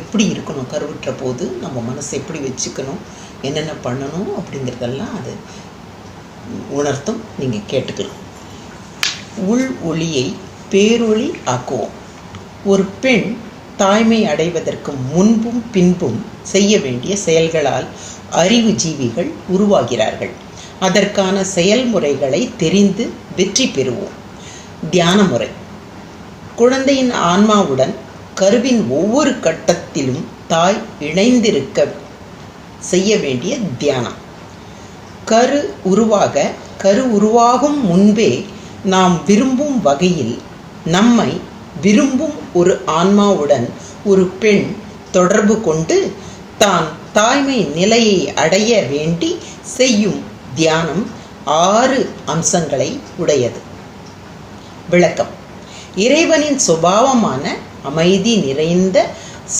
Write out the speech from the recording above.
எப்படி இருக்கணும் கருவுற்ற போது நம்ம மனசை எப்படி வச்சுக்கணும் என்னென்ன பண்ணணும் அப்படிங்கிறதெல்லாம் அது உணர்த்தும் நீங்கள் கேட்டுக்கலாம். உள் ஒளியை பேரொளி ஆக்குவோம். ஒரு பெண் தாய்மை அடைவதற்கு முன்பும் பின்பும் செய்ய வேண்டிய செயல்களால் அறிவு ஜீவிகள் உருவாகிறார்கள். அதற்கான செயல்முறைகளை தெரிந்து வெற்றி பெறுவோம். தியான முறை. குழந்தையின் ஆன்மாவுடன் கருவின் ஒவ்வொரு கட்டத்திலும் தாய் இணைந்திருக்க செய்ய வேண்டிய தியானம். கரு உருவாக கரு உருவாகும் முன்பே நாம் விரும்பும் வகையில் நம்மை விரும்பும் ஒரு ஆன்மாவுடன் ஒரு பெண் தொடர்பு கொண்டு தான் தாய்மை நிலையை அடைய வேண்டி செய்யும் தியானம் ஆறு அம்சங்களை உடையது. விளக்கம். இறைவனின் சுபாவமான அமைதி நிறைந்த